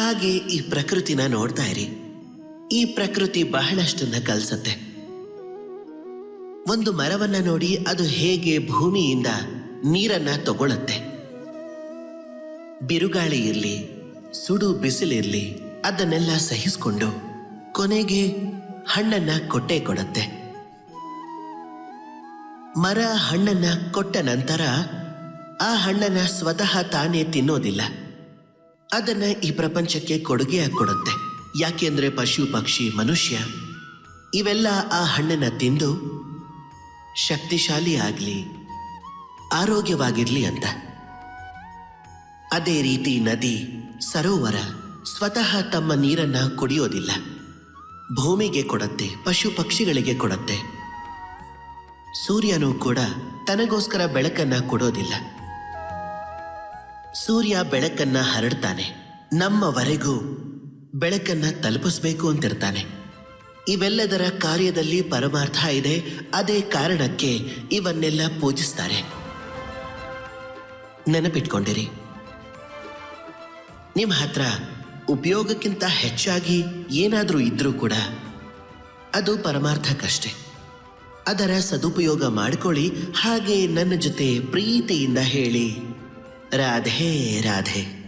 ಹಾಗೆ ಈ ಪ್ರಕೃತಿನ ನೋಡ್ತಾ ಇರಿ. ಈ ಪ್ರಕೃತಿ ಬಹಳಷ್ಟನ್ನ ಕಲ್ಸತ್ತೆ. ಒಂದು ಮರವನ್ನ ನೋಡಿ ಅದು ಹೇಗೆ ಭೂಮಿಯಿಂದ ನೀರನ್ನ ತಗೊಳ್ಳುತ್ತೆ ಬಿರುಗಾಳಿ ಇರಲಿ, ಸುಡು ಬಿಸಿಲಿರಲಿ, ಅದನ್ನೆಲ್ಲ ಸಹಿಸಿಕೊಂಡು ಕೊನೆಗೆ ಹಣ್ಣನ್ನ ಕೊಟ್ಟೆ ಕೊಡತ್ತೆ. ಮರ ಹಣ್ಣನ್ನ ಕೊಟ್ಟ ನಂತರ ಆ ಹಣ್ಣನ್ನ ಸ್ವತಃ ತಾನೇ ತಿನ್ನೋದಿಲ್ಲ. ಅದನ್ನ ಈ ಪ್ರಪಂಚಕ್ಕೆ ಕೊಡುಗೆಯಾಗಿ ಕೊಡುತ್ತೆ ಯಾಕೆಂದ್ರೆ ಪಶು, ಪಕ್ಷಿ, ಮನುಷ್ಯ, ಇವೆಲ್ಲ ಆ ಹಣ್ಣನ್ನ ತಿಂದು ಶಕ್ತಿಶಾಲಿ ಆಗ್ಲಿ, ಆರೋಗ್ಯವಾಗಿರ್ಲಿ ಅಂತ. ಅದೇ ರೀತಿ ನದಿ, ಸರೋವರ ಸ್ವತಃ ತಮ್ಮ ನೀರನ್ನ ಕುಡಿಯೋದಿಲ್ಲ. ಭೂಮಿಗೆ ಕೊಡತ್ತೆ, ಪಶು, ಪಕ್ಷಿಗಳಿಗೆ ಕೊಡತ್ತೆ. ಸೂರ್ಯನೂ ಕೂಡ ತನಗೋಸ್ಕರ ಬೆಳಕನ್ನ ಕೊಡೋದಿಲ್ಲ. ಸೂರ್ಯ ಬೆಳಕನ್ನ ಹರಡ್ತಾನೆ. ನಮ್ಮವರೆಗೂ ಬೆಳಕನ್ನ ತಲುಪಿಸ್ಬೇಕು ಅಂತಿರ್ತಾನೆ. ಇವೆಲ್ಲದರ ಕಾರ್ಯದಲ್ಲಿ ಪರಮಾರ್ಥ ಇದೆ. ಅದೇ ಕಾರಣಕ್ಕೆ ಇವನ್ನೆಲ್ಲ ಪೂಜಿಸ್ತಾರೆ. ನೆನಪಿಟ್ಕೊಂಡಿರಿ. ನಿಮ್ಮ ಹತ್ರ ಉಪಯೋಗಕ್ಕಿಂತ ಹೆಚ್ಚಾಗಿ ಏನಾದರೂ ಇದ್ರೂ ಕೂಡ ಅದು ಪರಮಾರ್ಥಕ್ಕಷ್ಟೆ. ಅದರ ಸದುಪಯೋಗ ಮಾಡಿಕೊಳ್ಳಿ. ಹಾಗೆ ನನ್ನ ಜೊತೆ ಪ್ರೀತಿಯಿಂದ ಹೇಳಿ. राधे राधे।